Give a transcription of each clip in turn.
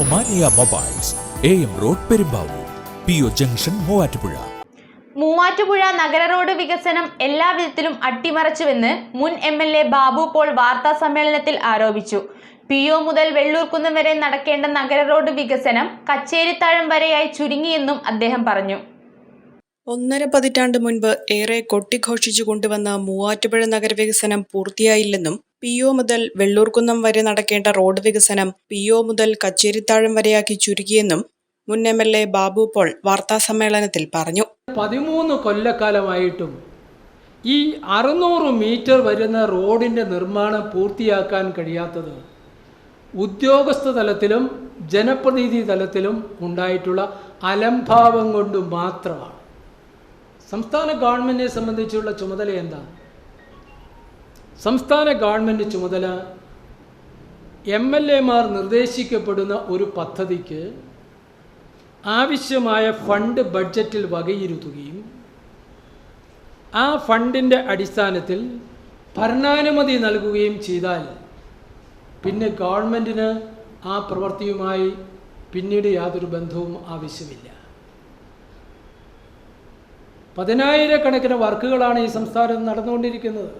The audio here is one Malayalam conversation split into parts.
Omania mobiles A M road Perumbavoor P O junction Muvattupuzha. Muvattupuzha നഗര റോഡ് വികസനം എല്ലാ വിധത്തിലും അട്ടിമറിച്ചുവെന്ന് മുൻ M L A Babu Paul വാർത്താ സമ്മേളനത്തിൽ ആരോപിച്ചു. പി ഒ മുതൽ വെള്ളൂർക്കുന്നം വരെ നടക്കേണ്ട നഗര റോഡ് വികസനം കച്ചേരിത്താഴം വരെയായി ചുരുങ്ങിയെന്നും അദ്ദേഹം പറഞ്ഞു. ഒന്നര പതിറ്റാണ്ട് മുൻപ് ഏറെ കൊട്ടിഘോഷിച്ചു കൊണ്ടുവന്ന മൂവാറ്റുപുഴ നഗരവികസനം പൂർത്തിയായില്ലെന്നും പി ഒ മുതൽ വെള്ളൂർക്കുന്നം വരെ നടക്കേണ്ട റോഡ് വികസനം പി ഒ മുതൽ കച്ചേരിത്താഴം വരെയാക്കി ചുരുക്കിയെന്നും മുൻ M L A Babu Paul വാർത്താസമ്മേളനത്തിൽ പറഞ്ഞു. പതിമൂന്ന് കൊല്ലക്കാലമായിട്ടും ഈ അറുന്നൂറ് മീറ്റർ വരുന്ന റോഡിന്റെ നിർമ്മാണം പൂർത്തിയാക്കാൻ കഴിയാത്തത് ഉദ്യോഗസ്ഥ തലത്തിലും ജനപ്രതിനിധി തലത്തിലും ഉണ്ടായിട്ടുള്ള അലംഭാവം കൊണ്ട് മാത്രമാണ്. സംസ്ഥാന ഗവൺമെന്റിനെ സംബന്ധിച്ചുള്ള ചുമതല എന്താണ് സംസ്ഥാന ഗവൺമെന്റ് ചുമതല എം എൽ എമാർ നിർദ്ദേശിക്കപ്പെടുന്ന ഒരു പദ്ധതിക്ക് ആവശ്യമായ ഫണ്ട് ബഡ്ജറ്റിൽ വകയിരുത്തുകയും ആ ഫണ്ടിന്റെ അടിസ്ഥാനത്തിൽ ഭരണാനുമതി നൽകുകയും ചെയ്താൽ പിന്നെ ഗവൺമെന്റിന് ആ പ്രവൃത്തിയുമായി പിന്നീട് യാതൊരു ബന്ധവും ആവശ്യമില്ല. പതിനായിരക്കണക്കിന് വർക്കുകളാണ് ഈ സംസ്ഥാനത്ത് നടന്നുകൊണ്ടിരിക്കുന്നത്.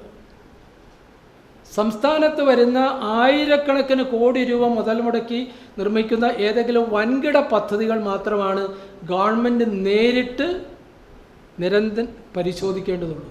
സംസ്ഥാനത്ത് വരുന്ന ആയിരക്കണക്കിന് കോടി രൂപ മുതൽ മുടക്കി നിർമ്മിക്കുന്ന ഏതെങ്കിലും വൻകിട പദ്ധതികൾ മാത്രമാണ് ഗവൺമെന്റ് നേരിട്ട് നിരന്തരം പരിശോധിക്കേണ്ടതുള്ളൂ.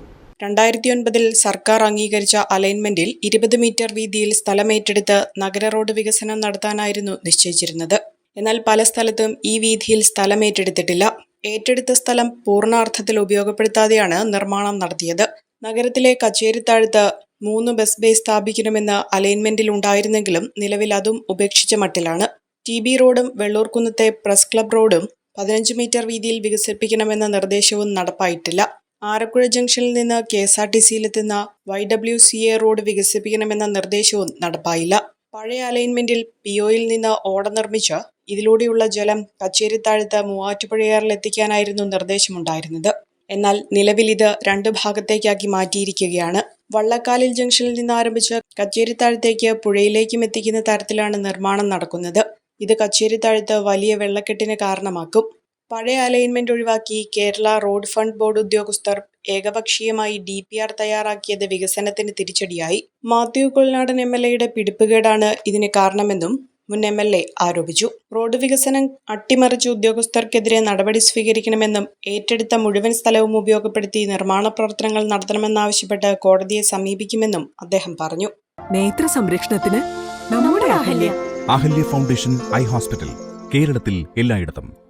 രണ്ടായിരത്തി ഒൻപതിൽ സർക്കാർ അംഗീകരിച്ച അലൈൻമെന്റിൽ ഇരുപത് മീറ്റർ വീതിയിൽ സ്ഥലമേറ്റെടുത്ത് നഗര റോഡ് വികസനം നടത്താനായിരുന്നു നിശ്ചയിച്ചിരുന്നത്. എന്നാൽ പല സ്ഥലത്തും ഈ വീതിയിൽ സ്ഥലമേറ്റെടുത്തിട്ടില്ല. ഏറ്റെടുത്ത സ്ഥലം പൂർണാർത്ഥത്തിൽ ഉപയോഗപ്പെടുത്താതെയാണ് നിർമ്മാണം നടത്തിയത്. നഗരത്തിലെ കച്ചേരിത്താഴത്ത് മൂന്ന് ബസ് ബേ സ്ഥാപിക്കണമെന്ന അലൈൻമെന്റിൽ ഉണ്ടായിരുന്നെങ്കിലും നിലവിൽ അതും ഉപേക്ഷിച്ച മട്ടിലാണ്. ടി ബി റോഡും വെള്ളൂർക്കുന്നത്തെ പ്രസ് ക്ലബ് റോഡും പതിനഞ്ച് മീറ്റർ വീതിയിൽ വികസിപ്പിക്കണമെന്ന നിർദ്ദേശവും നടപ്പായിട്ടില്ല. ആലപ്പുഴ ജംഗ്ഷനിൽ നിന്ന് K S R T സിയിലെത്തുന്ന Y W C A road വികസിപ്പിക്കണമെന്ന നിർദ്ദേശവും നടപ്പായില്ല. പഴയ അലൈൻമെന്റിൽ പി ഒയിൽ നിന്ന് ഓട നിർമ്മിച്ച് ഇതിലൂടെയുള്ള ജലം കച്ചേരിത്താഴത്ത് മൂവാറ്റുപുഴയാറിൽ എത്തിക്കാനായിരുന്നു നിർദ്ദേശമുണ്ടായിരുന്നത്. എന്നാൽ നിലവിൽ ഇത് രണ്ട് ഭാഗത്തേക്കാക്കി മാറ്റിയിരിക്കുകയാണ്. വള്ളക്കാലിൽ ജംഗ്ഷനിൽ നിന്ന് ആരംഭിച്ച് കച്ചേരിത്താഴത്തേക്ക് പുഴയിലേക്കും എത്തിക്കുന്ന തരത്തിലാണ് നിർമ്മാണം നടക്കുന്നത്. ഇത് കച്ചേരിത്താഴത്ത് വലിയ വെള്ളക്കെട്ടിന് കാരണമാക്കും. പഴയ അലൈൻമെന്റ് ഒഴിവാക്കി കേരള റോഡ് ഫണ്ട് ബോർഡ് ഉദ്യോഗസ്ഥർ ഏകപക്ഷീയമായി ഡി പി ആർ തയ്യാറാക്കിയത് വികസനത്തിന് തിരിച്ചടിയായി. മാത്യു കൊൽനാടൻ എം എൽ എയുടെ പിടിപ്പുകേടാണ് ഇതിന് കാരണമെന്നും മുൻ എം എൽ എ ആരോപിച്ചു. റോഡ് വികസനം അട്ടിമറിച്ച് ഉദ്യോഗസ്ഥർക്കെതിരെ നടപടി സ്വീകരിക്കണമെന്നും ഏറ്റെടുത്ത മുഴുവൻ സ്ഥലവും ഉപയോഗപ്പെടുത്തി നിർമ്മാണ പ്രവർത്തനങ്ങൾ നടത്തണമെന്നാവശ്യപ്പെട്ട് കോടതിയെ സമീപിക്കുമെന്നും അദ്ദേഹം പറഞ്ഞു. നേത്ര സംരക്ഷണത്തിന് നമ്മുടെ Ahalya. Ahalya foundation eye hospital കേരളത്തിൽ എല്ലായിടത്തും.